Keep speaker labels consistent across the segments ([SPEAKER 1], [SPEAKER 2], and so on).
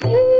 [SPEAKER 1] Ooh.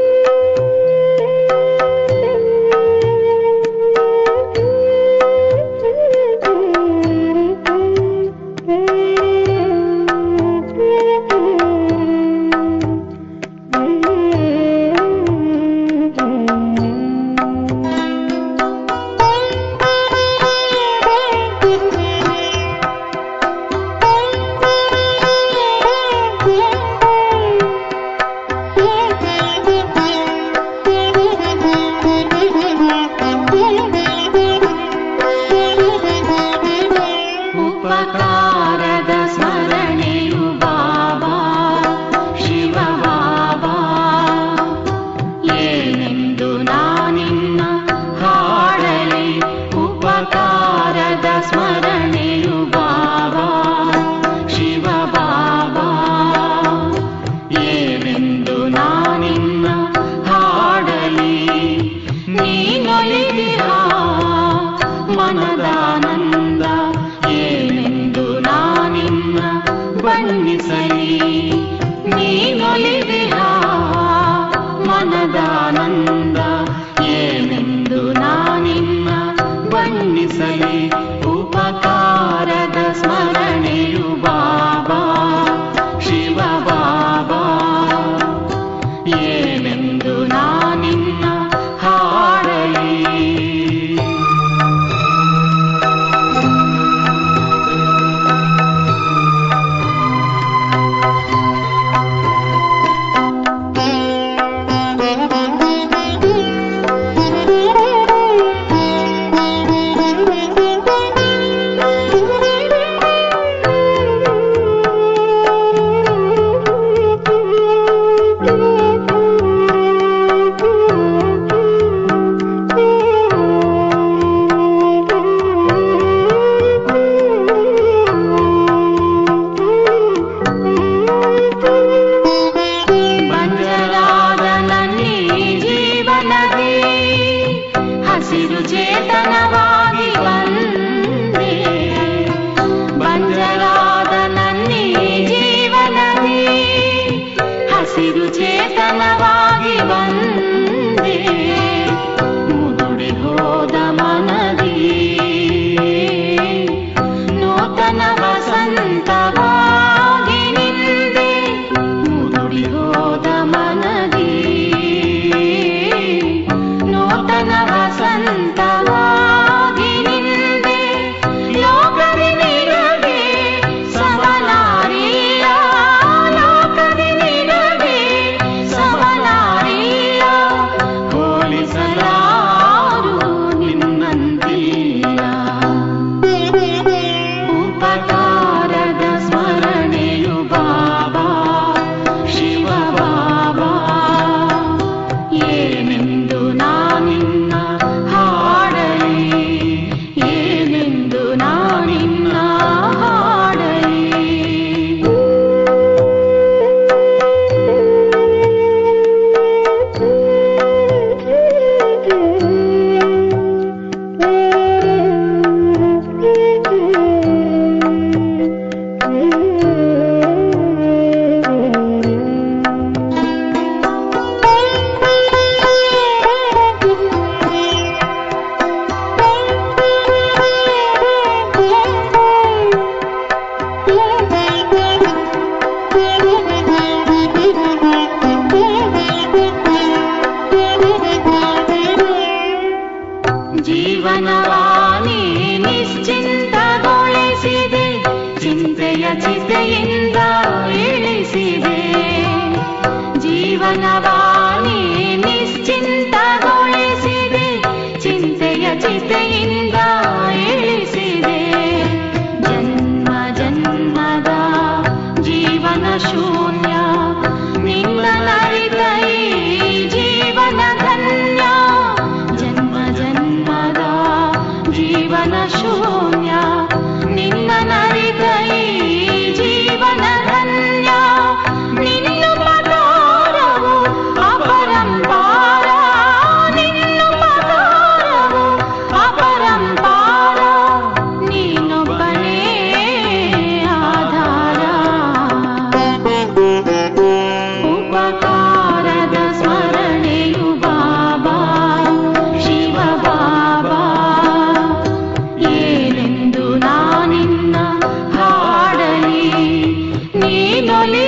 [SPEAKER 1] இசைந்த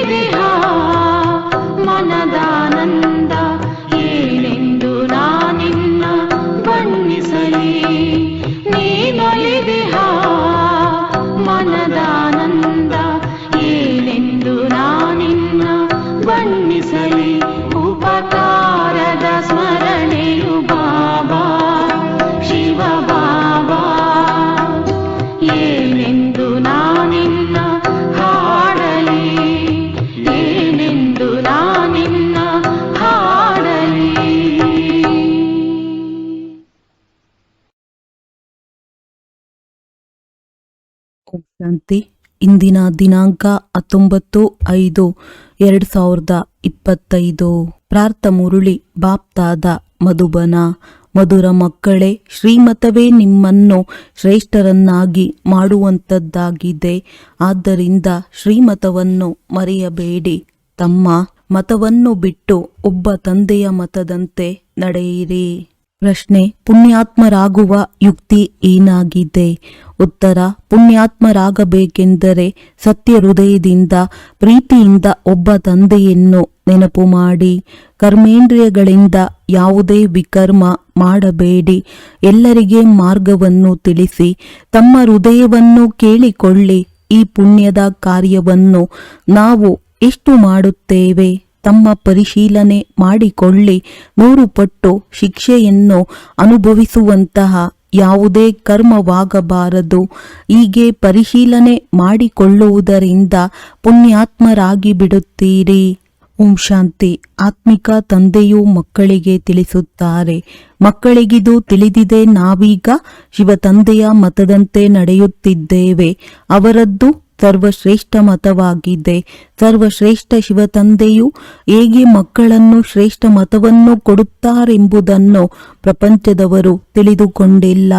[SPEAKER 1] मेरे ಇಂದಿನ ದಿನಾಂಕ ಹತ್ತೊಂಬತ್ತು ಐದು ಎರಡು ಸಾವಿರದ ಇಪ್ಪತ್ತೈದು. ಪ್ರಾರ್ಥ ಮುರುಳಿ ಬಾಪ್ತಾದ ಮಧುಬನ. ಮಧುರ ಮಕ್ಕಳೇ, ಶ್ರೀಮತವೇ ನಿಮ್ಮನ್ನು ಶ್ರೇಷ್ಠರನ್ನಾಗಿ ಮಾಡುವಂಥದ್ದಾಗಿದೆ. ಆದ್ದರಿಂದ ಶ್ರೀಮತವನ್ನು ಮರೆಯಬೇಡಿ. ತಮ್ಮ ಮತವನ್ನು ಬಿಟ್ಟು ಒಬ್ಬ ತಂದೆಯ ಮತದಂತೆ ನಡೆಯಿರಿ. ಪ್ರಶ್ನೆ, ಪುಣ್ಯಾತ್ಮರಾಗುವ ಯುಕ್ತಿ ಏನಾಗಿದೆ? ಉತ್ತರ, ಪುಣ್ಯಾತ್ಮರಾಗಬೇಕೆಂದರೆ ಸತ್ಯ ಹೃದಯದಿಂದ ಪ್ರೀತಿಯಿಂದ ಒಬ್ಬ ತಂದೆಯನ್ನು ನೆನಪು ಮಾಡಿ. ಕರ್ಮೇಂದ್ರಿಯಗಳಿಂದ ಯಾವುದೇ ವಿಕರ್ಮ ಮಾಡಬೇಡಿ. ಎಲ್ಲರಿಗೆ ಮಾರ್ಗವನ್ನು ತಿಳಿಸಿ. ತಮ್ಮ ಹೃದಯವನ್ನು ಕೇಳಿಕೊಳ್ಳಿ. ಈ ಪುಣ್ಯದ ಕಾರ್ಯವನ್ನು ನಾವು ಎಷ್ಟು ಮಾಡುತ್ತೇವೆ? ತಮ್ಮ ಪರಿಶೀಲನೆ ಮಾಡಿಕೊಳ್ಳಿ. ನೂರು ಪಟ್ಟು ಶಿಕ್ಷೆಯನ್ನು ಅನುಭವಿಸುವಂತಹ ಯಾವುದೇ ಕರ್ಮವಾಗಬಾರದು. ಹೀಗೆ ಪರಿಶೀಲನೆ ಮಾಡಿಕೊಳ್ಳುವುದರಿಂದ ಪುಣ್ಯಾತ್ಮರಾಗಿ ಬಿಡುತ್ತೀರಿ. ಓಂ ಶಾಂತಿ. ಆತ್ಮಿಕ ತಂದೆಯು ಮಕ್ಕಳಿಗೆ ತಿಳಿಸುತ್ತಾರೆ. ಮಕ್ಕಳಿಗಿದು ತಿಳಿದಿದೆ ನಾವೀಗ ಶಿವ ತಂದೆಯ ಮತದಂತೆ ನಡೆಯುತ್ತಿದ್ದೇವೆ. ಅವರದ್ದು ಸರ್ವಶ್ರೇಷ್ಠ ಮತವಾಗಿದೆ. ಸರ್ವಶ್ರೇಷ್ಠ ಶಿವತಂದೆಯು ಹೇಗೆ ಮಕ್ಕಳನ್ನು ಶ್ರೇಷ್ಠ ಮತವನ್ನು ಕೊಡುತ್ತಾರೆಂಬುದನ್ನು ಪ್ರಪಂಚದವರು ತಿಳಿದುಕೊಂಡಿಲ್ಲ.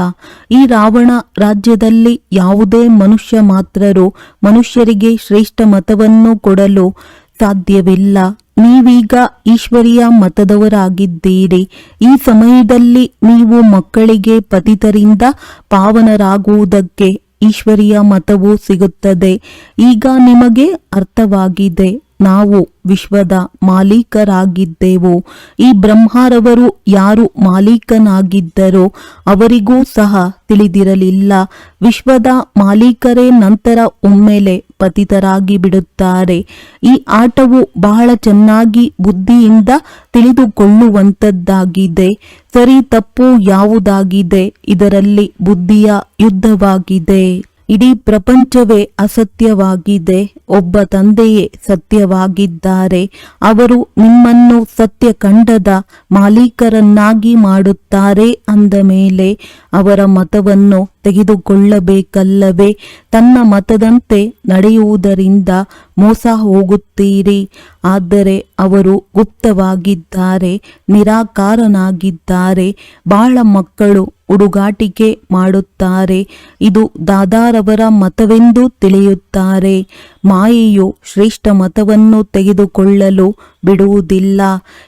[SPEAKER 1] ಈ ರಾವಣ ರಾಜ್ಯದಲ್ಲಿ ಯಾವುದೇ ಮನುಷ್ಯ ಮಾತ್ರರು ಮನುಷ್ಯರಿಗೆ ಶ್ರೇಷ್ಠ ಮತವನ್ನು ಕೊಡಲು ಸಾಧ್ಯವಿಲ್ಲ. ನೀವೀಗ ಈಶ್ವರಿಯ ಮತದವರಾಗಿದ್ದೀರಿ. ಈ ಸಮಯದಲ್ಲಿ ನೀವು ಮಕ್ಕಳಿಗೆ ಪತಿತರಿಂದ ಪಾವನರಾಗುವುದಕ್ಕೆ ಈಶ್ವರಿಯ ಮತವು ಸಿಗುತ್ತದೆ. ಈಗ ನಿಮಗೆ ಅರ್ಥವಾಗಿದೆ. ನಾವು ವಿಶ್ವದ ಮಾಲೀಕರಾಗಿದ್ದೆವು. ಈ ಬ್ರಹ್ಮಾರವರು ಯಾರು ಮಾಲೀಕನಾಗಿದ್ದರೋ ಅವರಿಗೂ ಸಹ ತಿಳಿದಿರಲಿಲ್ಲ. ವಿಶ್ವದ ಮಾಲೀಕರೇ ನಂತರ ಒಮ್ಮೆಲೆ ಪತಿತರಾಗಿ ಬಿಡುತ್ತಾರೆ. ಈ ಆಟವು ಬಹಳ ಚೆನ್ನಾಗಿ ಬುದ್ಧಿಯಿಂದ ತಿಳಿದುಕೊಳ್ಳುವಂತದ್ದಾಗಿದೆ. ಸರಿ ತಪ್ಪು ಯಾವುದಾಗಿದೆ? ಇದರಲ್ಲಿ ಬುದ್ಧಿಯ ಯುದ್ಧವಾಗಿದೆ. ಇಡೀ ಪ್ರಪಂಚವೇ ಅಸತ್ಯವಾಗಿದೆ. ಒಬ್ಬ ತಂದೆಯೇ ಸತ್ಯವಾಗಿದ್ದಾರೆ. ಅವರು ನಿಮ್ಮನ್ನು ಸತ್ಯ ಕಂಡದ ಮಾಲೀಕರನ್ನಾಗಿ ಮಾಡುತ್ತಾರೆ ಅಂದ ಮೇಲೆ ಅವರ ಮತವನ್ನು ತೆಗೆದುಕೊಳ್ಳಬೇಕಲ್ಲವೇ? ತನ್ನ ಮತದಂತೆ ನಡೆಯುವುದರಿಂದ ಮೋಸ ಹೋಗುತ್ತೀರಿ. ಆದರೆ ಅವರು ಗುಪ್ತವಾಗಿದ್ದಾರೆ, ನಿರಾಕಾರನಾಗಿದ್ದಾರೆ. ಬಾಳ ಮಕ್ಕಳು ಹುಡುಗಾಟಿಕೆ ಮಾಡುತ್ತಾರೆ. ಇದು ದಾದಾರವರ ಮತವೆಂದು ತಿಳಿಯುತ್ತಾರೆ. ಮಾಯೆಯು ಶ್ರೇಷ್ಠ ಮತವನ್ನು ತೆಗೆದುಕೊಳ್ಳಲು ಬಿಡುವುದಿಲ್ಲ.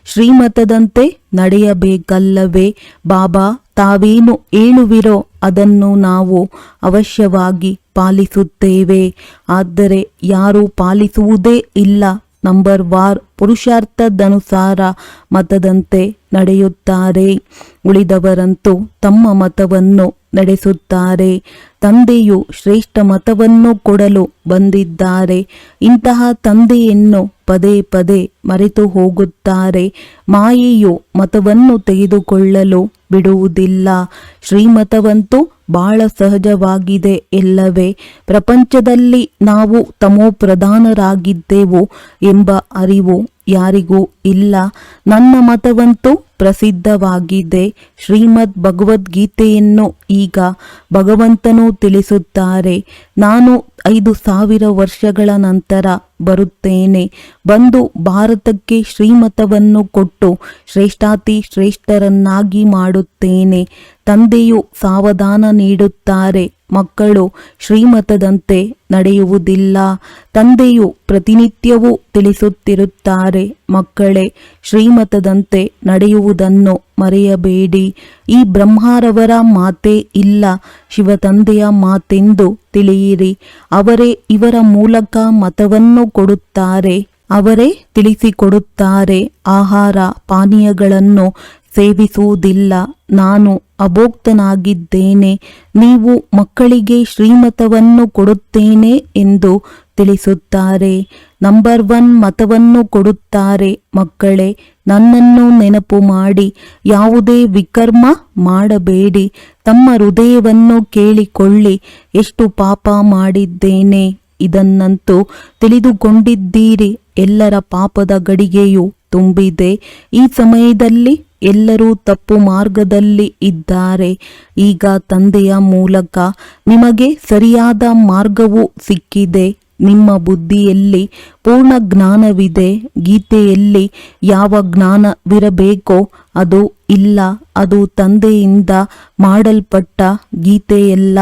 [SPEAKER 1] ಶ್ರೀಮತದಂತೆ ನಡೆಯಬೇಕಲ್ಲವೇ? ಬಾಬಾ, ತಾವೇನು ಹೇಳುವಿರೋ ಅದನ್ನು ನಾವು ಅವಶ್ಯವಾಗಿ ಪಾಲಿಸುತ್ತೇವೆ. ಆದರೆ ಯಾರು ಪಾಲಿಸುವುದೇ ಇಲ್ಲ. Number war ಪುರುಷಾರ್ಥದನುಸಾರ ಮತದಂತೆ ನಡೆಯುತ್ತಾರೆ. ಉಳಿದವರಂತೂ ತಮ್ಮ ಮತವನ್ನು ನಡೆಸುತ್ತಾರೆ. ತಂದೆಯು ಶ್ರೇಷ್ಠ ಮತವನ್ನು ಕೊಡಲು ಬಂದಿದ್ದಾರೆ. ಇಂತಹ ತಂದೆಯನ್ನು ಪದೇ ಪದೇ ಮರೆತು ಹೋಗುತ್ತಾರೆ. ಮಾಯೆಯು ಮತವನ್ನು ತೆಗೆದುಕೊಳ್ಳಲು ಬಿಡುವುದಿಲ್ಲ. ಶ್ರೀಮತವಂತೂ ಬಹಳ ಸಹಜವಾಗಿದೆ ಎಲ್ಲವೇ. ಪ್ರಪಂಚದಲ್ಲಿ ನಾವು ತಮೋ ಪ್ರಧಾನರಾಗಿದ್ದೆವು ಎಂಬ ಅರಿವು ಯಾರಿಗೂ ಇಲ್ಲ. ನನ್ನ ಮತವಂತೂ ಪ್ರಸಿದ್ಧವಾಗಿದೆ. ಶ್ರೀಮದ್ ಭಗವದ್ಗೀತೆಯನ್ನು ಈಗ ಭಗವಂತನು ತಿಳಿಸುತ್ತಾರೆ. ನಾನು ಐದು ಸಾವಿರ ವರ್ಷಗಳ ನಂತರ ಬರುತ್ತೇನೆ. ಬಂದು ಭಾರತಕ್ಕೆ ಶ್ರೀಮತವನ್ನು ಕೊಟ್ಟು ಶ್ರೇಷ್ಠಾತಿ ಶ್ರೇಷ್ಠರನ್ನಾಗಿ ಮಾಡುತ್ತೇನೆ. ತಂದೆಯು ಸಾವಧಾನ ನೀಡುತ್ತಾರೆ. ಮಕ್ಕಳು ಶ್ರೀಮತದಂತೆ ನಡೆಯುವುದಿಲ್ಲ. ತಂದೆಯು ಪ್ರತಿನಿತ್ಯವೂ ತಿಳಿಸುತ್ತಿರುತ್ತಾರೆ, ಮಕ್ಕಳೇ, ಶ್ರೀಮತದಂತೆ ನಡೆಯುವುದನ್ನು ಮರೆಯಬೇಡಿ. ಈ ಬ್ರಹ್ಮಾರವರ ಮಾತೇ ಇಲ್ಲ, ಶಿವತಂದೆಯ ಮಾತೆಂದು ತಿಳಿಯಿರಿ. ಅವರೇ ಇವರ ಮೂಲಕ ಮತವನ್ನು ಕೊಡುತ್ತಾರೆ. ಅವರೇ ತಿಳಿಸಿಕೊಡುತ್ತಾರೆ. ಆಹಾರ, ಪಾನೀಯಗಳನ್ನು ಸೇವಿಸುವುದಿಲ್ಲ. ನಾನು ಅಭೋಕ್ತನಾಗಿದ್ದೇನೆ. ನೀವು ಮಕ್ಕಳಿಗೆ ಶ್ರೀಮತವನ್ನು ಕೊಡುತ್ತೇನೆ ಎಂದು ತಿಳಿಸುತ್ತಾರೆ. ನಂಬರ್ ಒನ್ ಮತವನ್ನು ಕೊಡುತ್ತಾರೆ. ಮಕ್ಕಳೇ, ನನ್ನನ್ನು ನೆನಪು ಮಾಡಿ. ಯಾವುದೇ ವಿಕರ್ಮ ಮಾಡಬೇಡಿ. ತಮ್ಮ ಹೃದಯವನ್ನು ಕೇಳಿಕೊಳ್ಳಿ. ಎಷ್ಟು ಪಾಪ ಮಾಡಿದ್ದೇನೆ. ಇದನ್ನಂತೂ ತಿಳಿದುಕೊಂಡಿದ್ದೀರಿ. ಎಲ್ಲರ ಪಾಪದ ಗಡಿಗೆಯು ತುಂಬಿದೆ. ಈ ಸಮಯದಲ್ಲಿ ಎಲ್ಲರೂ ತಪ್ಪು ಮಾರ್ಗದಲ್ಲಿ ಇದ್ದಾರೆ. ಈಗ ತಂದೆಯ ಮೂಲಕ ನಿಮಗೆ ಸರಿಯಾದ ಮಾರ್ಗವು ಸಿಕ್ಕಿದೆ. ನಿಮ್ಮ ಬುದ್ಧಿಯಲ್ಲಿ ಪೂರ್ಣ ಜ್ಞಾನವಿದೆ. ಗೀತೆಯಲ್ಲಿ ಯಾವ ಜ್ಞಾನವಿರಬೇಕೋ ಅದು ಇಲ್ಲ, ಅದು ತಂದೆಯಿಂದ ಮಾಡಲ್ಪಟ್ಟ ಗೀತೆಯಲ್ಲ.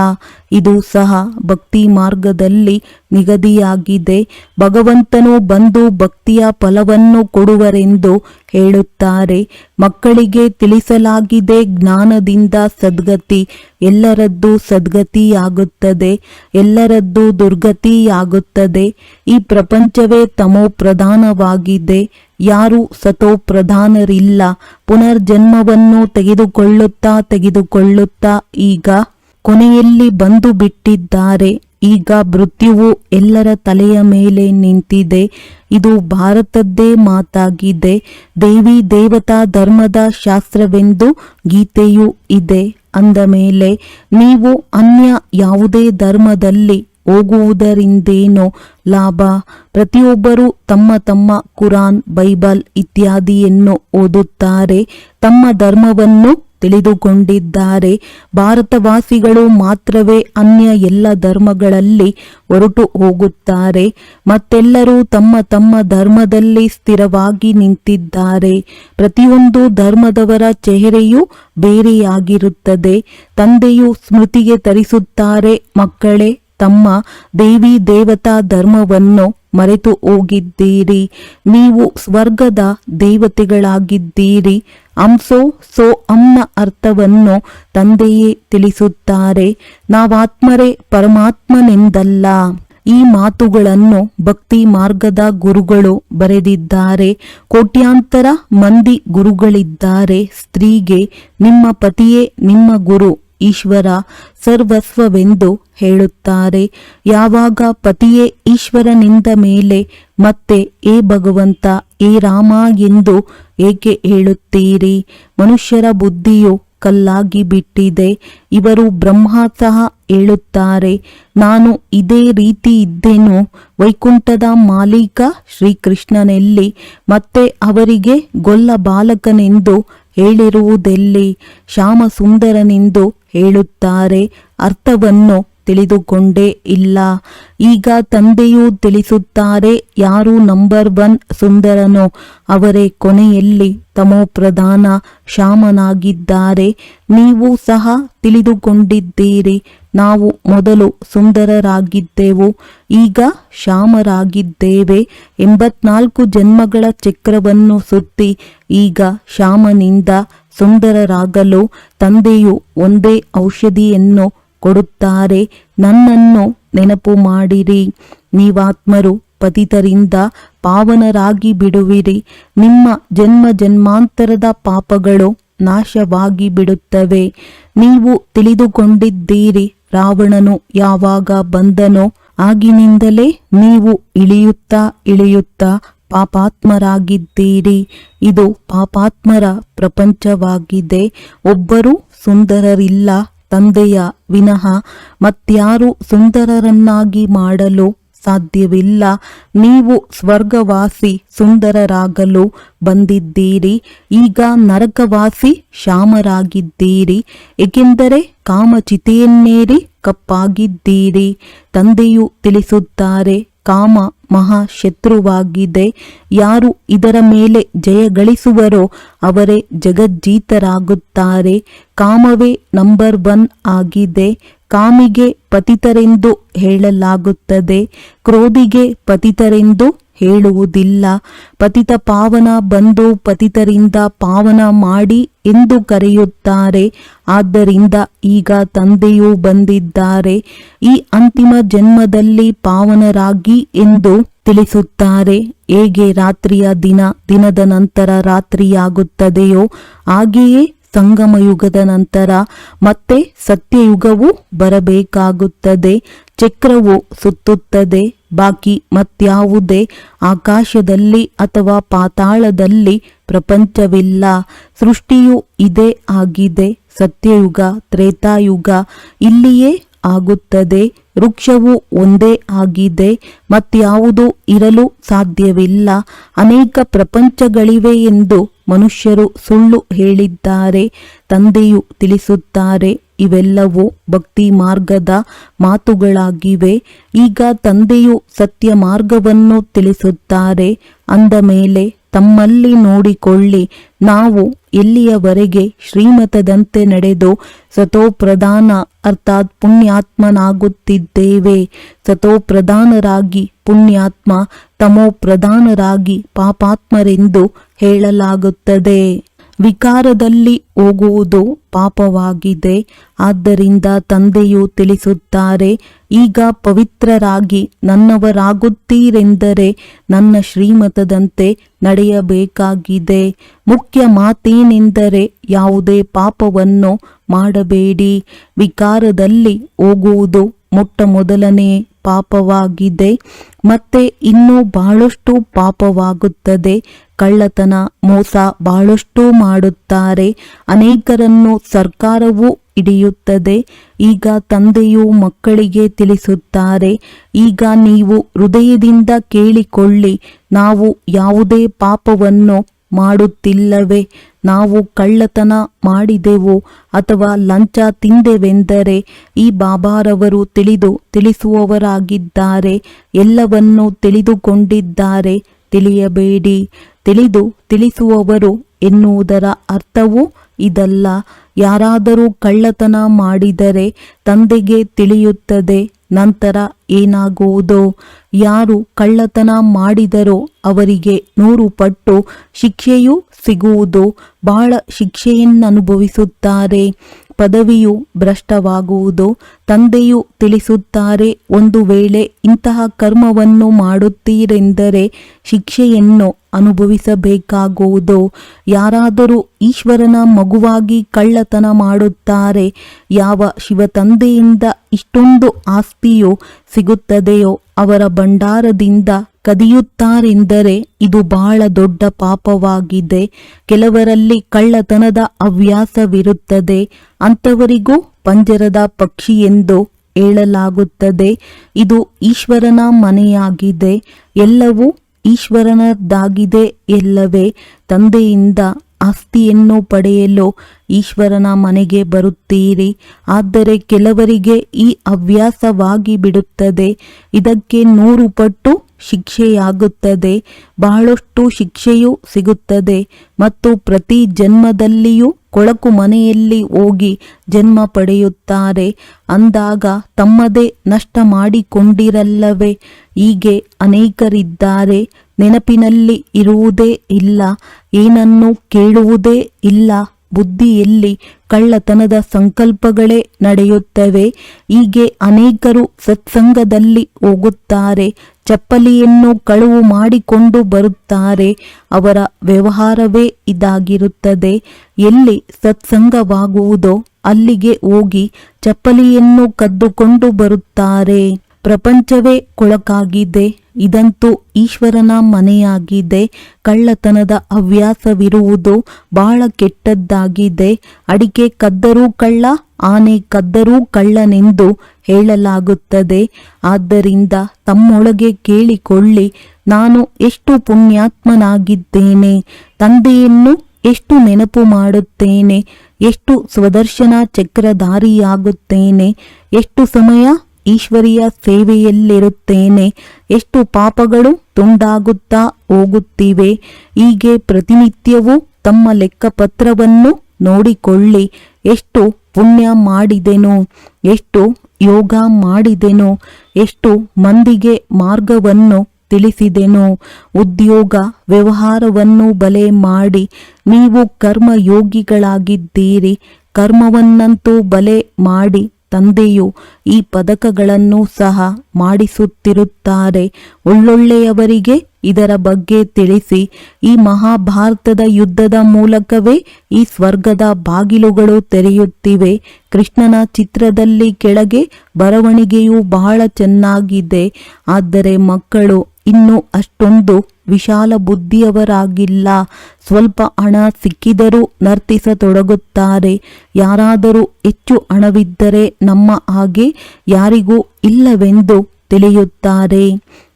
[SPEAKER 1] ಇದು ಸಹ ಭಕ್ತಿ ಮಾರ್ಗದಲ್ಲಿ ನಿಗದಿಯಾಗಿದೆ. ಭಗವಂತನು ಬಂದು ಭಕ್ತಿಯ ಫಲವನ್ನು ಕೊಡುವರೆಂದು ಹೇಳುತ್ತಾರೆ. ಮಕ್ಕಳಿಗೆ ತಿಳಿಸಲಾಗಿದೆ ಜ್ಞಾನದಿಂದ ಸದ್ಗತಿ. ಎಲ್ಲರದ್ದು ಸದ್ಗತಿಯಾಗುತ್ತದೆ, ಎಲ್ಲರದ್ದು ದುರ್ಗತಿಯಾಗುತ್ತದೆ. ಈ ಪ್ರಪಂಚವೇ ತಮೋ ಪ್ರಧಾನವಾಗಿದೆ. ಯಾರು ಸತೋ ಪ್ರಧಾನರಿಲ್ಲ. ಪುನರ್ಜನ್ಮವನ್ನು ತೆಗೆದುಕೊಳ್ಳುತ್ತಾ ತೆಗೆದುಕೊಳ್ಳುತ್ತಾ ಈಗ ಕೊನೆಯಲ್ಲಿ ಬಂದು ಬಿಟ್ಟಿದ್ದಾರೆ. ಈಗ ಮೃತ್ಯುವು ಎಲ್ಲರ ತಲೆಯ ಮೇಲೆ ನಿಂತಿದೆ. ಇದು ಭಾರತದ್ದೇ ಮಾತಾಗಿದೆ. ದೇವಿ ದೇವತಾ ಧರ್ಮದ ಶಾಸ್ತ್ರವೆಂದು ಗೀತೆಯೂ ಇದೆ. ಅಂದ ಮೇಲೆ, ನೀವು ಅನ್ಯ ಯಾವುದೇ ಧರ್ಮದಲ್ಲಿ ಹೋಗುವುದರಿಂದೇನೋ ಲಾಭ. ಪ್ರತಿಯೊಬ್ಬರೂ ತಮ್ಮ ತಮ್ಮ ಕುರಾನ್, ಬೈಬಲ್ ಇತ್ಯಾದಿಯನ್ನು ಓದುತ್ತಾರೆ. ತಮ್ಮ ಧರ್ಮವನ್ನು ತಿಳಿದುಕೊಂಡಿದ್ದಾರೆ. ಭಾರತವಾಸಿಗಳು ಮಾತ್ರವೇ ಅನ್ಯ ಎಲ್ಲ ಧರ್ಮಗಳಲ್ಲಿ ಹೊರಟು ಹೋಗುತ್ತಾರೆ. ಮತ್ತೆಲ್ಲರೂ ತಮ್ಮ ತಮ್ಮ ಧರ್ಮದಲ್ಲಿ ಸ್ಥಿರವಾಗಿ ನಿಂತಿದ್ದಾರೆ. ಪ್ರತಿಯೊಂದು ಧರ್ಮದವರ ಚೆಹರೆಯೂ ಬೇರೆಯಾಗಿರುತ್ತದೆ. ತಂದೆಯು ಸ್ಮೃತಿಗೆ ತರಿಸುತ್ತಾರೆ ಮಕ್ಕಳೇ. ತಮ್ಮ ದೇವಿ ದೇವತಾ ಧರ್ಮವನ್ನು ಮರೆತು ಹೋಗಿದ್ದೀರಿ. ನೀವು ಸ್ವರ್ಗದ ದೇವತೆಗಳಾಗಿದ್ದೀರಿ. ಅಂಸೋ ಸೋ ಅಮ್ಮ ಅರ್ಥವನ್ನು ತಂದೆಯೇ ತಿಳಿಸುತ್ತಾರೆ. ನಾವಾತ್ಮರೇ ಪರಮಾತ್ಮನೆಂದಲ್ಲ. ಈ ಮಾತುಗಳನ್ನು ಭಕ್ತಿ ಮಾರ್ಗದ ಗುರುಗಳು ಬರೆದಿದ್ದಾರೆ. ಕೋಟ್ಯಾಂತರ ಮಂದಿ ಗುರುಗಳಿದ್ದಾರೆ. ಸ್ತ್ರೀಗೆ ನಿಮ್ಮ ಪತಿಯೇ ನಿಮ್ಮ ಗುರು. ಈಶ್ವರ ಸರ್ವಸ್ವವೆಂದು ಹೇಳುತ್ತಾರೆ. ಯಾವಾಗ ಪತಿಯೇ ಈಶ್ವರನಿಂದ ಮೇಲೆ, ಮತ್ತೆ ಏ ಭಗವಂತ, ಏ ರಾಮ ಎಂದು ಏಕೆ ಹೇಳುತ್ತೀರಿ? ಮನುಷ್ಯರ ಬುದ್ಧಿಯು ಕಲ್ಲಾಗಿ ಬಿಟ್ಟಿದೆ. ಇವರು ಬ್ರಹ್ಮ ಸಹ ಹೇಳುತ್ತಾರೆ. ನಾನು ಇದೇ ರೀತಿ ಇದ್ದೇನು? ವೈಕುಂಠದ ಮಾಲೀಕ ಶ್ರೀಕೃಷ್ಣನಲ್ಲಿ ಮತ್ತೆ ಅವರಿಗೆ ಗೊಲ್ಲ ಬಾಲಕನೆಂದು ಹೇಳಿರುವುದೆಲ್ಲಿ ಶ್ಯಾಮಸುಂದರನೆಂದು ಹೇಳುತ್ತಾರೆ ಅರ್ಥವನ್ನು ತಿಳಿದುಕೊಂಡೇ ಇಲ್ಲ. ಈಗ ತಂದೆಯು ತಿಳಿಸುತ್ತಾರೆ, ಯಾರು ನಂಬರ್ ಒನ್ ಸುಂದರನೋ, ಅವರೇ ಕೊನೆಯಲ್ಲಿ ತಮೋಪ್ರಧಾನ ಶ್ಯಾಮನಾಗಿದ್ದಾರೆ ನೀವು ಸಹ ತಿಳಿದುಕೊಂಡಿದ್ದೀರಿ. ನಾವು ಮೊದಲು ಸುಂದರರಾಗಿದ್ದೆವು, ಈಗ ಶ್ಯಾಮರಾಗಿದ್ದೇವೆ ಎಂಬತ್ನಾಲ್ಕು ಜನ್ಮಗಳ ಚಕ್ರವನ್ನು ಸುತ್ತಿ, ಈಗ ಶ್ಯಾಮನಿಂದ ಸುಂದರರಾಗಲು ತಂದೆಯು ಒಂದೇ ಔಷಧಿಯನ್ನು ಕೊಡುತ್ತಾರೆ. ನನ್ನನ್ನು ನೆನಪು ಮಾಡಿರಿ. ನೀವಾತ್ಮರು ಪತಿತರಿಂದ ಪಾವನರಾಗಿ ಬಿಡುವಿರಿ. ನಿಮ್ಮ ಜನ್ಮ ಜನ್ಮಾಂತರದ ಪಾಪಗಳು ನಾಶವಾಗಿ ಬಿಡುತ್ತವೆ. ನೀವು ತಿಳಿದುಕೊಂಡಿದ್ದೀರಿ, ರಾವಣನು ಯಾವಾಗ ಬಂದನೋ ಆಗಿನಿಂದಲೇ ನೀವು ಇಳಿಯುತ್ತಾ ಇಳಿಯುತ್ತಾ ಪಾಪಾತ್ಮರಾಗಿದ್ದೀರಿ. ಇದು ಪಾಪಾತ್ಮರ ಪ್ರಪಂಚವಾಗಿದೆ. ಒಬ್ಬರು ಸುಂದರರಿಲ್ಲ ತಂದೆಯ ವಿನಃ ಮತ್ಯಾರು ಸುಂದರರನ್ನಾಗಿ ಮಾಡಲು ಸಾಧ್ಯವಿಲ್ಲ. ನೀವು ಸ್ವರ್ಗವಾಸಿ ಸುಂದರರಾಗಲು ಬಂದಿದ್ದೀರಿ. ಈಗ ನರಕವಾಸಿ ಶ್ಯಾಮರಾಗಿದ್ದೀರಿ. ಏಕೆಂದರೆ ಕಾಮಚಿತೆಯನ್ನೇರಿ ಕಪ್ಪಾಗಿದ್ದೀರಿ. ತಂದೆಯು ತಿಳಿಸುತ್ತಾರೆ ಕಾಮ ಮಹಾ ಶತ್ರುವಾಗಿದೆ ಯಾರು ಇದರ ಮೇಲೆ ಜಯ ಗಳಿಸುವರೋ ಅವರೇ ಜಗಜ್ಜೀತರಾಗುತ್ತಾರೆ. ಕಾಮವೇ ನಂಬರ್ ಒನ್ ಆಗಿದೆ. ಕಾಮಿಗೆ ಪತಿತರೆಂದು ಹೇಳಲಾಗುತ್ತದೆ. ಕ್ರೋಧಿಗೆ ಪತಿತರೆಂದು ಹೇಳುವುದಿಲ್ಲ. ಪತಿತ ಪಾವನ ಬಂದು ಪತಿತರಿಂದ ಪಾವನ ಮಾಡಿ ಎಂದು ಕರೆಯುತ್ತಾರೆ. ಆದ್ದರಿಂದ ಈಗ ತಂದೆಯೂ ಬಂದಿದ್ದಾರೆ. ಈ ಅಂತಿಮ ಜನ್ಮದಲ್ಲಿ ಪಾವನರಾಗಿ ಎಂದು ತಿಳಿಸುತ್ತಾರೆ. ಹೇಗೆ ರಾತ್ರಿಯ ದಿನ, ದಿನದ ನಂತರ ರಾತ್ರಿಯಾಗುತ್ತದೆಯೋ ಹಾಗೆಯೇ ಸಂಗಮಯುಗದ ನಂತರ ಮತ್ತೆ ಸತ್ಯಯುಗವು ಬರಬೇಕಾಗುತ್ತದೆ. ಚಕ್ರವು ಸುತ್ತುತ್ತದೆ, ಬಾಕಿ ಮತ್ಯಾವುದೇ ಆಕಾಶದಲ್ಲಿ ಅಥವಾ ಪಾತಾಳದಲ್ಲಿ ಪ್ರಪಂಚವಿಲ್ಲ. ಸೃಷ್ಟಿಯು ಇದೇ ಆಗಿದೆ, ಸತ್ಯಯುಗ, ತ್ರೇತಾಯುಗ, ಇಲ್ಲಿಯೇ ಆಗುತ್ತದೆ. ವೃಕ್ಷವು ಒಂದೇ ಆಗಿದೆ, ಮತ್ಯಾವುದು ಇರಲು ಸಾಧ್ಯವಿಲ್ಲ. ಅನೇಕ ಪ್ರಪಂಚಗಳಿವೆ ಎಂದು ಮನುಷ್ಯರು ಸುಳ್ಳು ಹೇಳಿದ್ದಾರೆ, ತಂದೆಯು ತಿಳಿಸುತ್ತಾರೆ. ಇವೆಲ್ಲವೂ ಭಕ್ತಿ ಮಾರ್ಗದ ಮಾತುಗಳಾಗಿವೆ. ಈಗ ತಂದೆಯು ಸತ್ಯ ಮಾರ್ಗವನ್ನು ತಿಳಿಸುತ್ತಾರೆ. ಅಂದ ಮೇಲೆ, ತಮ್ಮಲ್ಲಿ ನೋಡಿಕೊಳ್ಳಿ, ನಾವು ಎಲ್ಲಿಯವರೆಗೆ ಶ್ರೀಮತದಂತೆ ನಡೆದು ಸತೋಪ್ರಧಾನ ಅರ್ಥಾತ್ ಪುಣ್ಯಾತ್ಮನಾಗುತ್ತಿದ್ದೇವೆ. ಸತೋಪ್ರಧಾನರಾಗಿ ಪುಣ್ಯಾತ್ಮ ತಮೋ ಪ್ರಧಾನರಾಗಿ ಪಾಪಾತ್ಮರೆಂದು ಹೇಳಲಾಗುತ್ತದೆ. ವಿಕಾರದಲ್ಲಿ ಹೋಗುವುದು ಪಾಪವಾಗಿದೆ ಆದ್ದರಿಂದ ತಂದೆಯು ತಿಳಿಸುತ್ತಾರೆ, ಈಗ ಪವಿತ್ರರಾಗಿ ನನ್ನವರಾಗುತ್ತೀರೆಂದರೆ ನನ್ನ ಶ್ರೀಮತದಂತೆ ನಡೆಯಬೇಕಾಗಿದೆ. ಮುಖ್ಯ ಮಾತೇನೆಂದರೆ ಯಾವುದೇ ಪಾಪವನ್ನು ಮಾಡಬೇಡಿ. ವಿಕಾರದಲ್ಲಿ ಹೋಗುವುದು ಮೊಟ್ಟ ಮೊದಲನೇ ಪಾಪವಾಗಿದೆ. ಮತ್ತೆ ಇನ್ನೂ ಬಹಳಷ್ಟು ಪಾಪವಾಗುತ್ತದೆ. ಕಳ್ಳತನ, ಮೋಸ ಬಹಳಷ್ಟು ಮಾಡುತ್ತಾರೆ. ಅನೇಕರನ್ನು ಸರ್ಕಾರವು ಹಿಡಿಯುತ್ತದೆ. ಈಗ ತಂದೆಯು ಮಕ್ಕಳಿಗೆ ತಿಳಿಸುತ್ತಾರೆ. ಈಗ ನೀವು ಹೃದಯದಿಂದ ಕೇಳಿಕೊಳ್ಳಿ, ನಾವು ಯಾವುದೇ ಪಾಪವನ್ನು ಮಾಡುತ್ತಿಲ್ಲವೇ? ನಾವು ಕಳ್ಳತನ ಮಾಡಿದೆವು ಅಥವಾ ಲಂಚ ತಿಂದೆವೆಂದರೆ? ಈ ಬಾಬಾರವರು ತಿಳಿದು, ತಿಳಿಸುವವರಾಗಿದ್ದಾರೆ. ಎಲ್ಲವನ್ನೂ ತಿಳಿದುಕೊಂಡಿದ್ದಾರೆ. ತಿಳಿಯಬೇಡಿ. ತಿಳಿದು ತಿಳಿಸುವವರು ಎನ್ನುವುದರ ಅರ್ಥವು ಇದಲ್ಲ. ಯಾರಾದರೂ ಕಳ್ಳತನ ಮಾಡಿದರೆ ತಂದೆಗೆ ತಿಳಿಯುತ್ತದೆ, ನಂತರ ಏನಾಗುವುದು? ಯಾರು ಕಳ್ಳತನ ಮಾಡಿದರೋ ಅವರಿಗೆ ನೂರು ಪಟ್ಟು ಶಿಕ್ಷೆಯೂ ಸಿಗುವುದು. ಬಹಳ ಶಿಕ್ಷೆಯನ್ನನುಭವಿಸುತ್ತಾರೆ. ಪದವಿಯು ಭ್ರಷ್ಟವಾಗುವುದು ತಂದೆಯು ತಿಳಿಸುತ್ತಾರೆ, ಒಂದು ವೇಳೆ ಇಂತಹ ಕರ್ಮವನ್ನು ಮಾಡುತ್ತೀರೆಂದರೆ ಶಿಕ್ಷೆಯನ್ನು ಅನುಭವಿಸಬೇಕಾಗುವುದು? ಯಾರಾದರೂ ಈಶ್ವರನ ಮಗುವಾಗಿ ಕಳ್ಳತನ ಮಾಡುತ್ತಾರೆ, ಯಾವ ಶಿವತಂದೆಯಿಂದ ಇಷ್ಟೊಂದು ಆಸ್ತಿಯು ಸಿಗುತ್ತದೆಯೋ ಅವರ ಭಂಡಾರದಿಂದ ಕದಿಯುತ್ತಾರೆಂದರೆ ಇದು ಬಹಳ ದೊಡ್ಡ ಪಾಪವಾಗಿದೆ. ಕೆಲವರಲ್ಲಿ ಕಳ್ಳತನದ ಹವ್ಯಾಸವಿರುತ್ತದೆ. ಅಂಥವರಿಗೂ ಪಂಜರದ ಪಕ್ಷಿ ಎಂದು ಹೇಳಲಾಗುತ್ತದೆ. ಇದು ಈಶ್ವರನ ಮನೆಯಾಗಿದೆ. ಎಲ್ಲವೂ ಈಶ್ವರನದ್ದಾಗಿದೆ ಎಲ್ಲವೇ. ತಂದೆಯಿಂದ ಆಸ್ತಿಯನ್ನು ಪಡೆಯಲು ಈಶ್ವರನ ಮನೆಗೆ ಬರುತ್ತೀರಿ. ಆದರೆ ಕೆಲವರಿಗೆ ಈ ಹವ್ಯಾಸವಾಗಿ ಬಿಡುತ್ತದೆ. ಇದಕ್ಕೆ ನೂರು ಪಟ್ಟು ಶಿಕ್ಷೆಯಾಗುತ್ತದೆ. ಬಹಳಷ್ಟು ಶಿಕ್ಷೆಯೂ ಸಿಗುತ್ತದೆ. ಮತ್ತು ಪ್ರತಿ ಜನ್ಮದಲ್ಲಿಯೂ ಕೊಳಕು ಮನೆಯಲ್ಲಿ ಹೋಗಿ ಜನ್ಮ ಪಡೆಯುತ್ತಾರೆ. ಅಂದಾಗ ತಮ್ಮದೇ ನಷ್ಟ ಮಾಡಿಕೊಂಡಿರಲ್ಲವೇ? ಹೀಗೆ ಅನೇಕರಿದ್ದಾರೆ. ನೆನಪಿನಲ್ಲಿ ಇರುವುದೇ ಇಲ್ಲ, ಏನನ್ನು ಕೇಳುವುದೇ ಇಲ್ಲ. ಬುದ್ಧಿಯಲ್ಲಿ ಕಳ್ಳತನದ ಸಂಕಲ್ಪಗಳೇ ನಡೆಯುತ್ತವೆ. ಹೀಗೆ ಅನೇಕರು ಸತ್ಸಂಗದಲ್ಲಿ ಹೋಗುತ್ತಾರೆ. ಚಪ್ಪಲಿಯನ್ನು ಕಳುವು ಮಾಡಿಕೊಂಡು ಬರುತ್ತಾರೆ. ಅವರ ವ್ಯವಹಾರವೇ ಇದಾಗಿರುತ್ತದೆ. ಎಲ್ಲಿ ಸತ್ಸಂಗವಾಗುವುದೋ ಅಲ್ಲಿಗೆ ಹೋಗಿ ಚಪ್ಪಲಿಯನ್ನು ಕದ್ದುಕೊಂಡು ಬರುತ್ತಾರೆ. ಪ್ರಪಂಚವೇ ಕೊಳಕಾಗಿದೆ, ಇದಂತೂ ಈಶ್ವರನ ಮನೆಯಾಗಿದೆ. ಕಳ್ಳತನದ ಹವ್ಯಾಸವಿರುವುದು ಬಹಳ ಕೆಟ್ಟದ್ದಾಗಿದೆ. ಅಡಿಕೆ ಕದ್ದರೂ ಕಳ್ಳ, ಆನೆ ಕದ್ದರೂ ಕಳ್ಳನೆಂದು ಹೇಳಲಾಗುತ್ತದೆ. ಆದ್ದರಿಂದ ತಮ್ಮೊಳಗೆ ಕೇಳಿಕೊಳ್ಳಿ, ನಾನು ಎಷ್ಟು ಪುಣ್ಯಾತ್ಮನಾಗಿದ್ದೇನೆ, ತಂದೆಯನ್ನು ಎಷ್ಟು ನೆನಪು ಮಾಡುತ್ತೇನೆ, ಎಷ್ಟು ಸ್ವದರ್ಶನ ಚಕ್ರಧಾರಿಯಾಗುತ್ತೇನೆ, ಎಷ್ಟು ಸಮಯ ಈಶ್ವರಿಯ ಸೇವೆಯಲ್ಲಿರುತ್ತೇನೆ. ಎಷ್ಟು ಪಾಪಗಳು ತುಂಡಾಗುತ್ತಾ ಹೋಗುತ್ತಿವೆ. ಹೀಗೆ ಪ್ರತಿನಿತ್ಯವೂ ತಮ್ಮ ಲೆಕ್ಕಪತ್ರವನ್ನು ನೋಡಿಕೊಳ್ಳಿ. ಎಷ್ಟು ಪುಣ್ಯ ಮಾಡಿದೆನು. ಎಷ್ಟು ಯೋಗ ಮಾಡಿದೆನು. ಎಷ್ಟು ಮಂದಿಗೆ ಮಾರ್ಗವನ್ನು ತಿಳಿಸಿದೆನು. ಉದ್ಯೋಗ, ವ್ಯವಹಾರವನ್ನು ಬಲೆ ಮಾಡಿ. ನೀವು ಕರ್ಮಯೋಗಿಗಳಾಗಿದ್ದೀರಿ. ಕರ್ಮವನ್ನಂತೂ ಬಲೆ ಮಾಡಿ. ತಂದೆಯು ಈ ಪದಕಗಳನ್ನು ಸಹ ಮಾಡಿಸುತ್ತಿರುತ್ತಾರೆ. ಒಳ್ಳೊಳ್ಳೆಯವರಿಗೆ ಇದರ ಬಗ್ಗೆ ತಿಳಿಸಿ. ಈ ಮಹಾಭಾರತದ ಯುದ್ಧದ ಮೂಲಕವೇ ಈ ಸ್ವರ್ಗದ ಬಾಗಿಲುಗಳು ತೆರೆಯುತ್ತಿವೆ. ಕೃಷ್ಣನ ಚಿತ್ರದಲ್ಲಿ ಕೆಳಗೆ ಬರವಣಿಗೆಯು ಬಹಳ ಚೆನ್ನಾಗಿದೆ. ಆದರೆ ಮಕ್ಕಳು ಇನ್ನೂ ಅಷ್ಟೊಂದು ವಿಶಾಲ ಬುದ್ಧಿಯವರಾಗಿಲ್ಲ. ಸ್ವಲ್ಪ ಹಣ ಸಿಕ್ಕಿದರೂ ನರ್ತಿಸತೊಡಗುತ್ತಾರೆ. ಯಾರಾದರೂ ಹೆಚ್ಚು ಹಣವಿದ್ದರೆ ನಮ್ಮ ಹಾಗೆ ಯಾರಿಗೂ ಇಲ್ಲವೆಂದು ತಿಳಿಯುತ್ತಾರೆ.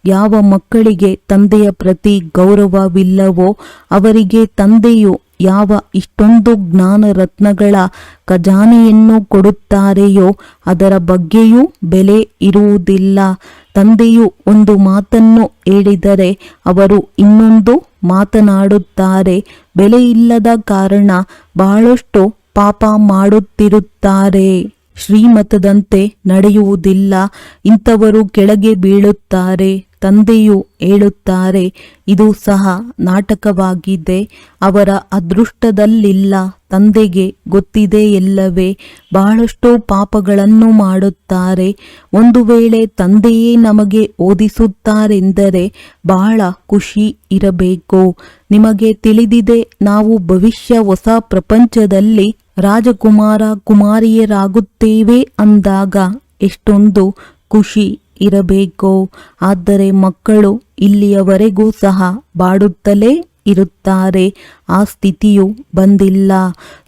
[SPEAKER 1] ಯಾವ ಮಕ್ಕಳಿಗೆ ತಂದೆಯ ಪ್ರತಿ ಗೌರವವಿಲ್ಲವೋ ಅವರಿಗೆ ತಂದೆಯು ಯಾವ ಇಷ್ಟೊಂದು ಜ್ಞಾನ ರತ್ನಗಳ ಖಜಾನೆಯನ್ನು ಕೊಡುತ್ತಾರೆಯೋ ಅದರ ಬಗ್ಗೆಯೂ ಬೆಲೆ ಇರುವುದಿಲ್ಲ. ತಂದೆಯು ಒಂದು ಮಾತನ್ನು ಹೇಳಿದರೆ ಅವರು ಇನ್ನೊಂದು ಮಾತನಾಡುತ್ತಾರೆ. ಬೆಲೆಯಿಲ್ಲದ ಕಾರಣ ಬಹಳಷ್ಟು ಪಾಪ ಮಾಡುತ್ತಿರುತ್ತಾರೆ. ಶ್ರೀಮತದಂತೆ ನಡೆಯುವುದಿಲ್ಲ. ಇಂಥವರು ಕೆಳಗೆ ಬೀಳುತ್ತಾರೆ, ತಂದೆಯು ಹೇಳುತ್ತಾರೆ, ಇದು ಸಹ ನಾಟಕವಾಗಿದೆ. ಅವರ ಅದೃಷ್ಟದಲ್ಲಿಲ್ಲ, ತಂದೆಗೆ ಗೊತ್ತಿದೆ ಎಲ್ಲವೇ. ಬಹಳಷ್ಟು ಪಾಪಗಳನ್ನು ಮಾಡುತ್ತಾರೆ. ಒಂದು ವೇಳೆ ತಂದೆಯೇ ನಮಗೆ ಓದಿಸುತ್ತಾರೆಂದರೆ ಬಹಳ ಖುಷಿ ಇರಬೇಕು. ನಿಮಗೆ ತಿಳಿದಿದೆ, ನಾವು ಭವಿಷ್ಯ ಹೊಸ ಪ್ರಪಂಚದಲ್ಲಿ ರಾಜಕುಮಾರ ಕುಮಾರಿಯರಾಗುತ್ತೇವೆ ಅಂದಾಗ ಎಷ್ಟೊಂದು ಖುಷಿ ಇರಬೇಕು. ಆದರೆ ಮಕ್ಕಳು ಇಲ್ಲಿಯವರೆಗೂ ಸಹ ಬಾಡುತ್ತಲೇ ಇರುತ್ತಾರೆ. ಆ ಸ್ಥಿತಿಯು ಬಂದಿಲ್ಲ.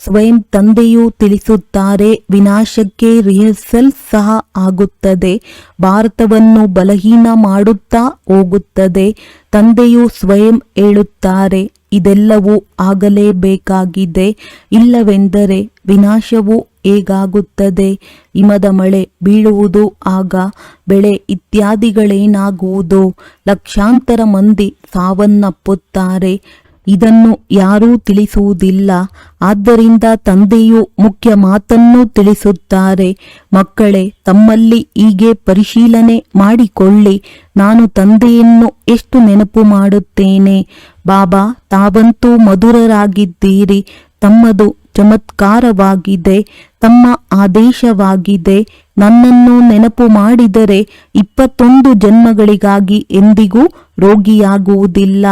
[SPEAKER 1] ಸ್ವಯಂ ತಂದೆಯು ತಿಳಿಸುತ್ತಾರೆ, ವಿನಾಶಕ್ಕೆ ರಿಹರ್ಸಲ್ ಸಹ ಆಗುತ್ತದೆ. ಭಾರತವನ್ನು ಬಲಹೀನ ಮಾಡುತ್ತಾ ಹೋಗುತ್ತದೆ. ತಂದೆಯು ಸ್ವಯಂ ಹೇಳುತ್ತಾರೆ ಇದೆಲ್ಲವೂ ಆಗಲೇಬೇಕಾಗಿದೆ. ಇಲ್ಲವೆಂದರೆ ವಿನಾಶವು ಹೇಗಾಗುತ್ತದೆ? ಹಿಮದ ಮಳೆ ಬೀಳುವುದು ಆಗ ಬೆಳೆ ಇತ್ಯಾದಿಗಳೇನಾಗುವುದು? ಲಕ್ಷಾಂತರ ಮಂದಿ ಸಾವನ್ನಪ್ಪುತ್ತಾರೆ. ಇದನ್ನು ಯಾರೂ ತಿಳಿಸುವುದಿಲ್ಲ. ಆದ್ದರಿಂದ ತಂದೆಯು ಮುಖ್ಯ ಮಾತನ್ನು ತಿಳಿಸುತ್ತಾರೆ. ಮಕ್ಕಳೇ, ತಮ್ಮಲ್ಲಿ ಹೀಗೆ ಪರಿಶೀಲನೆ ಮಾಡಿಕೊಳ್ಳಿ. ನಾನು ತಂದೆಯನ್ನು ಎಷ್ಟು ನೆನಪು ಮಾಡುತ್ತೇನೆ? ಬಾಬಾ, ತಾವಂತೂ ಮಧುರರಾಗಿದ್ದೀರಿ. ತಮ್ಮದು ಚಮತ್ಕಾರವಾಗಿದೆ, ತಮ್ಮ ಆದೇಶವಾಗಿದೆ, ನನ್ನನ್ನು ನೆನಪು ಮಾಡಿದರೆ ಇಪ್ಪತ್ತೊಂದು ಜನ್ಮಗಳಿಗಾಗಿ ಎಂದಿಗೂ ರೋಗಿಯಾಗುವುದಿಲ್ಲ.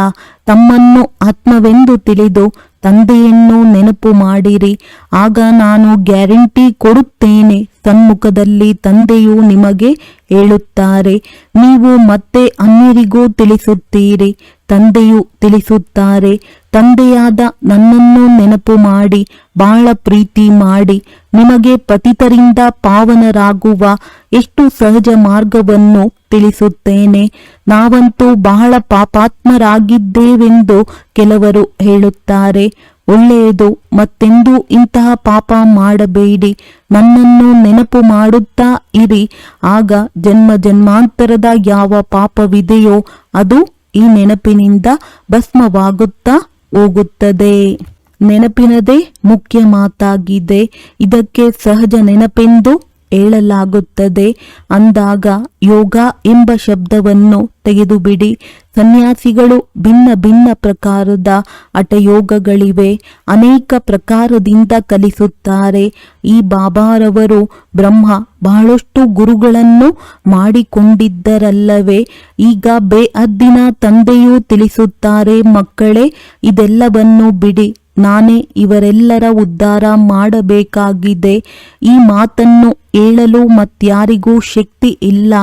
[SPEAKER 1] ತಮ್ಮನ್ನು ಆತ್ಮವೆಂದು ತಿಳಿದು ತಂದೆಯನ್ನು ನೆನಪು ಮಾಡಿರಿ. ಆಗ ನಾನು ಗ್ಯಾರಂಟಿ ಕೊಡುತ್ತೇನೆ, ಸನ್ಮುಖದಲ್ಲಿ ತಂದೆಯು ನಿಮಗೆ ಹೇಳುತ್ತಾರೆ, ನೀವು ಮತ್ತೆ ಅನ್ಯರಿಗೂ ತಿಳಿಸುತ್ತೀರಿ, ತಂದೆಯು ತಿಳಿಸುತ್ತಾರೆ. ತಂದೆಯಾದ ನನ್ನನ್ನು ನೆನಪು ಮಾಡಿ ಬಹಳ ಪ್ರೀತಿ ಮಾಡಿ, ನಿಮಗೆ ಪತಿತರಿಂದ ಪಾವನರಾಗುವ ಎಷ್ಟು ಸಹಜ ಮಾರ್ಗವನ್ನು ತಿಳಿಸುತ್ತೇನೆ. ನಾವಂತೂ ಬಹಳ ಪಾಪಾತ್ಮರಾಗಿದ್ದೇವೆಂದು ಕೆಲವರು ಹೇಳುತ್ತಾರೆ. ಒಳ್ಳೆಯದು, ಮತ್ತೆಂದೂ ಇಂತಹ ಪಾಪ ಮಾಡಬೇಡಿ. ನನ್ನನ್ನು ನೆನಪು ಮಾಡುತ್ತಾ ಇರಿ. ಆಗ ಜನ್ಮ ಜನ್ಮಾಂತರದ ಯಾವ ಪಾಪವಿದೆಯೋ ಅದು ಈ ನೆನಪಿನಿಂದ ಭಸ್ಮವಾಗುತ್ತಾ ಹೋಗುತ್ತದೆ. ನೆನಪಿನದೇ ಮುಖ್ಯ ಮಾತಾಗಿದೆ. ಇದಕ್ಕೆ ಸಹಜ ನೆನಪೆಂದು ಹೇಳಲಾಗುತ್ತದೆ. ಅಂದಾಗ ಯೋಗ ಎಂಬ ಶಬ್ದವನ್ನು ತೆಗೆದುಬಿಡಿ. ಸನ್ಯಾಸಿಗಳು ಭಿನ್ನ ಭಿನ್ನ ಪ್ರಕಾರದ ಅಟಯೋಗಗಳಿವೆ ಅನೇಕ ಪ್ರಕಾರದಿಂದ ಕಲಿಸುತ್ತಾರೆ. ಈ ಬಾಬಾರವರು ಬ್ರಹ್ಮ ಬಹಳಷ್ಟು ಗುರುಗಳನ್ನು ಮಾಡಿಕೊಂಡಿದ್ದರಲ್ಲವೇ? ಈಗ ಬೇಅದ್ದಿನ ತಂದೆಯೂ ತಿಳಿಸುತ್ತಾರೆ ಮಕ್ಕಳೇ, ಇದೆಲ್ಲವನ್ನು ಬಿಡಿ. ನಾನೇ ಇವರೆಲ್ಲರ ಉದ್ಧಾರ ಮಾಡಬೇಕಾಗಿದೆ. ಈ ಮಾತನ್ನು ಹೇಳಲು ಮತ್ಯಾರಿಗೂ ಶಕ್ತಿ ಇಲ್ಲ.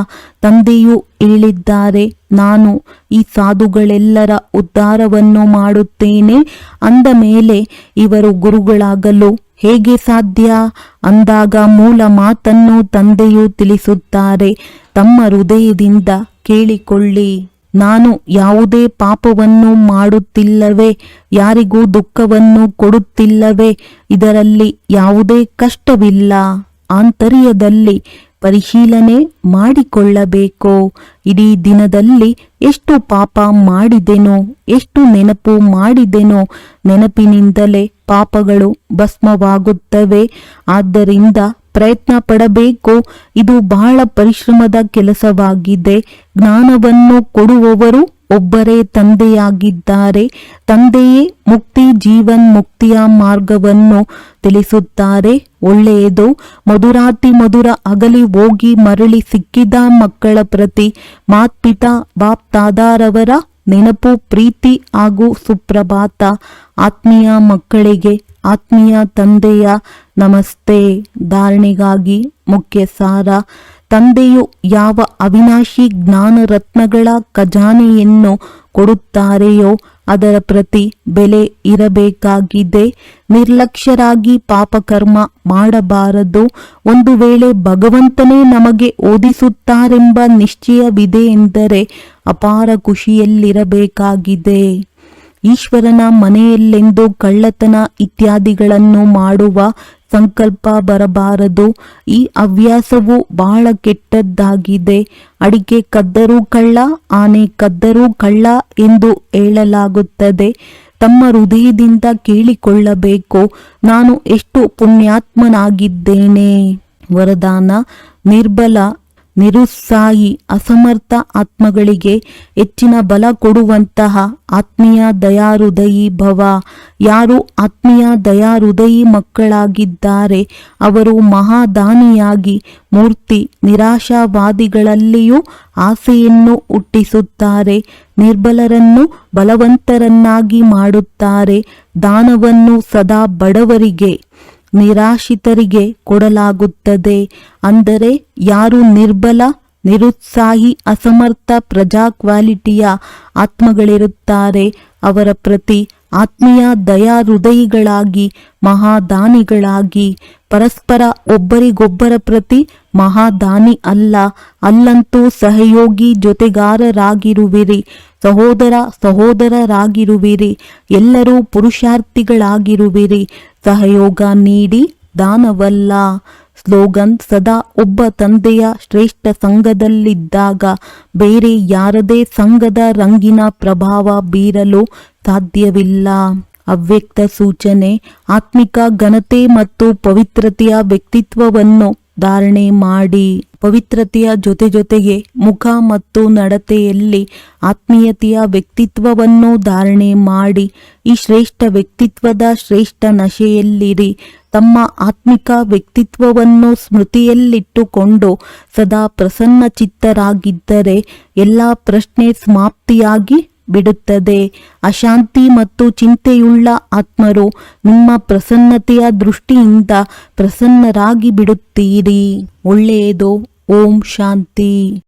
[SPEAKER 1] ತಂದೆಯು ಹೇಳಿದ್ದಾರೆ, ನಾನು ಈ ಸಾಧುಗಳೆಲ್ಲರ ಉದ್ಧಾರವನ್ನು ಮಾಡುತ್ತೇನೆ. ಅಂದ ಮೇಲೆ ಇವರು ಗುರುಗಳಾಗಲು, ಹೇಗೆ ಸಾಧ್ಯ? ಅಂದಾಗ ಮೂಲ ಮಾತನ್ನು ತಂದೆಯು ತಿಳಿಸುತ್ತಾರೆ. ತಮ್ಮ ಹೃದಯದಿಂದ ಕೇಳಿಕೊಳ್ಳಿ. ನಾನು ಯಾವುದೇ ಪಾಪವನ್ನು ಮಾಡುತ್ತಿಲ್ಲವೇ, ಯಾರಿಗೂ ದುಃಖವನ್ನು ಕೊಡುತ್ತಿಲ್ಲವೇ, ಇದರಲ್ಲಿ ಯಾವುದೇ ಕಷ್ಟವಿಲ್ಲ. ಆಂತರ್ಯದಲ್ಲಿ ಪರಿಶೀಲನೆ ಮಾಡಿಕೊಳ್ಳಬೇಕು. ಇಡೀ ದಿನದಲ್ಲಿ ಎಷ್ಟು ಪಾಪ ಮಾಡಿದೆನೋ, ಎಷ್ಟು ನೆನಪು ಮಾಡಿದೆನೋ, ನೆನಪಿನಿಂದಲೇ ಪಾಪಗಳು ಭಸ್ಮವಾಗುತ್ತವೆ. ಆದ್ದರಿಂದ ಪ್ರಯತ್ನ ಪಡಬೇಕು. ಇದು ಬಹಳ ಪರಿಶ್ರಮದ ಕೆಲಸವಾಗಿದೆ. ಜ್ಞಾನವನ್ನು ಕೊಡುವವರು ಒಬ್ಬರೇ ತಂದೆಯಾಗಿದ್ದಾರೆ. ತಂದೆಯೇ ಮುಕ್ತಿ, ಜೀವನ್ ಮುಕ್ತಿಯ ಮಾರ್ಗವನ್ನು ತಿಳಿಸುತ್ತಾರೆ. ಒಳ್ಳೆಯದು. ಮಧುರಾತಿ ಮಧುರ ಅಗಲಿ ಹೋಗಿ ಮರಳಿ ಸಿಕ್ಕಿದ ಮಕ್ಕಳ ಪ್ರತಿ ಮಾತ್ಪಿತಾ ಬಾಪ್ ತಾದಾರವರ ನೆನಪು, ಪ್ರೀತಿ ಹಾಗೂ ಸುಪ್ರಭಾತ. ಆತ್ಮೀಯ ಮಕ್ಕಳಿಗೆ, ಆತ್ಮೀಯ ತಂದೆಯ ನಮಸ್ತೆ. ಧಾರಣೆಗಾಗಿ ಮುಖ್ಯ ಸಾರ ತಂದೆಯು ಯಾವ ಅವಿನಾಶಿ ಜ್ಞಾನ ರತ್ನಗಳ ಖಜಾನೆಯನ್ನು ಕೊಡುತ್ತಾರೆಯೋ ಅದರ ಪ್ರತಿ ಬೆಲೆ ಇರಬೇಕಾಗಿದೆ. ನಿರ್ಲಕ್ಷ್ಯರಾಗಿ ಪಾಪಕರ್ಮ ಮಾಡಬಾರದು. ಒಂದು ವೇಳೆ ಭಗವಂತನೇ ನಮಗೆ ಓದಿಸುತ್ತಾರೆಂಬ ನಿಶ್ಚಯವಿದೆ ಎಂದರೆ ಅಪಾರ ಖುಷಿಯಲ್ಲಿರಬೇಕಾಗಿದೆ. ಈಶ್ವರನ ಮನೆಯಲ್ಲೆಂದು ಕಳ್ಳತನ ಇತ್ಯಾದಿಗಳನ್ನು ಮಾಡುವ ಸಂಕಲ್ಪ ಬರಬಾರದು. ಈ ಹವ್ಯಾಸವು ಬಹಳ ಕೆಟ್ಟದ್ದಾಗಿದೆ. ಅಡಿಕೆ ಕದ್ದರೂ ಕಳ್ಳ, ಆನೆ ಕದ್ದರೂ ಕಳ್ಳ ಎಂದು ಹೇಳಲಾಗುತ್ತದೆ. ತಮ್ಮ ಹೃದಯದಿಂದ ಕೇಳಿಕೊಳ್ಳಬೇಕು. ನಾನು ಎಷ್ಟು ಪುಣ್ಯಾತ್ಮನಾಗಿದ್ದೇನೆ. ವರದಾನ ನಿರ್ಬಲ ನಿರುತ್ಸಾಹಿ ಅಸಮರ್ಥ ಆತ್ಮಗಳಿಗೆ ಹೆಚ್ಚಿನ ಬಲ ಕೊಡುವಂತಹ ಆತ್ಮೀಯ ದಯಾಹೃದಯಿ ಭವ. ಯಾರು ಆತ್ಮೀಯ ದಯಾಹೃದಯಿ ಮಕ್ಕಳಾಗಿದ್ದಾರೆ, ಅವರು ಮಹಾದಾನಿಯಾಗಿ ಮೂರ್ತಿ ನಿರಾಶಾವಾದಿಗಳಲ್ಲಿಯೂ ಆಸೆಯನ್ನು ಹುಟ್ಟಿಸುತ್ತಾರೆ, ನಿರ್ಬಲರನ್ನು ಬಲವಂತರನ್ನಾಗಿ ಮಾಡುತ್ತಾರೆ, ದಾನವನ್ನು ಸದಾ ಬಡವರಿಗೆ ನಿರಾಶ್ರಿತರಿಗೆ ಕೊಡಲಾಗುತ್ತದೆ. ಅಂದರೆ ಯಾರು ನಿರ್ಬಲ, ನಿರುತ್ಸಾಹಿ, ಅಸಮರ್ಥ ಪ್ರಜಾ ಕ್ವಾಲಿಟಿಯ ಆತ್ಮಗಳಿರುತ್ತಾರೆ, ಅವರ ಪ್ರತಿ ಆತ್ಮೀಯ ದಯಾ ಹೃದಯಿಗಳಾಗಿ ಮಹಾದಾನಿಗಳಾಗಿ, ಪರಸ್ಪರ ಒಬ್ಬರಿಗೊಬ್ಬರ ಪ್ರತಿ ಮಹಾದಾನಿ ಅಲ್ಲ, ಅಲ್ಲಂತೂ ಸಹಯೋಗಿ ಜೊತೆಗಾರರಾಗಿರುವಿರಿ, ಸಹೋದರ ಸಹೋದರರಾಗಿರುವಿರಿ, ಎಲ್ಲರೂ ಪುರುಷಾರ್ಥಿಗಳಾಗಿರುವಿರಿ ಸಹಯೋಗ ನೀಡಿ ದಾನವಲ್ಲ. ಸ್ಲೋಗನ್, ಸದಾ ಒಬ್ಬ ತಂದೆಯ ಶ್ರೇಷ್ಠ ಸಂಘದಲ್ಲಿದ್ದಾಗ ಬೇರೆ ಯಾರದೇ ಸಂಘದ ರಂಗಿನ ಪ್ರಭಾವ ಬೀರಲು ಸಾಧ್ಯವಿಲ್ಲ. ಅವ್ಯಕ್ತ ಸೂಚನೆ, ಆತ್ಮಿಕ ಘನತೆ ಮತ್ತು ಪವಿತ್ರತೆಯ ವ್ಯಕ್ತಿತ್ವವನ್ನು ಧಾರಣೆ ಮಾಡಿ. ಪವಿತ್ರತೆಯ ಜೊತೆ ಜೊತೆಗೆ ಮುಖ ಮತ್ತು ನಡತೆಯಲ್ಲಿ ಆತ್ಮೀಯತೆಯ ವ್ಯಕ್ತಿತ್ವವನ್ನು ಧಾರಣೆ ಮಾಡಿ ಈ ಶ್ರೇಷ್ಠ ವ್ಯಕ್ತಿತ್ವದ ಶ್ರೇಷ್ಠ ನಶೆಯಲ್ಲಿರಿ. ತಮ್ಮ ಆತ್ಮಿಕ ವ್ಯಕ್ತಿತ್ವವನ್ನು ಸ್ಮೃತಿಯಲ್ಲಿಟ್ಟುಕೊಂಡು ಸದಾ ಪ್ರಸನ್ನ ಚಿತ್ತರಾಗಿದ್ದರೆ ಎಲ್ಲ ಪ್ರಶ್ನೆ ಸಮಾಪ್ತಿಯಾಗಿ ಬಿಡುತ್ತದೆ. ಅಶಾಂತಿ ಮತ್ತು ಚಿಂತೆಯುಳ್ಳ ಆತ್ಮರು ನಿಮ್ಮ ಪ್ರಸನ್ನತೆಯ ದೃಷ್ಟಿಯಿಂದ ಪ್ರಸನ್ನರಾಗಿ ಬಿಡುತ್ತೀರಿ. ಒಳ್ಳೆಯದು. ಓಂ ಶಾಂತಿ.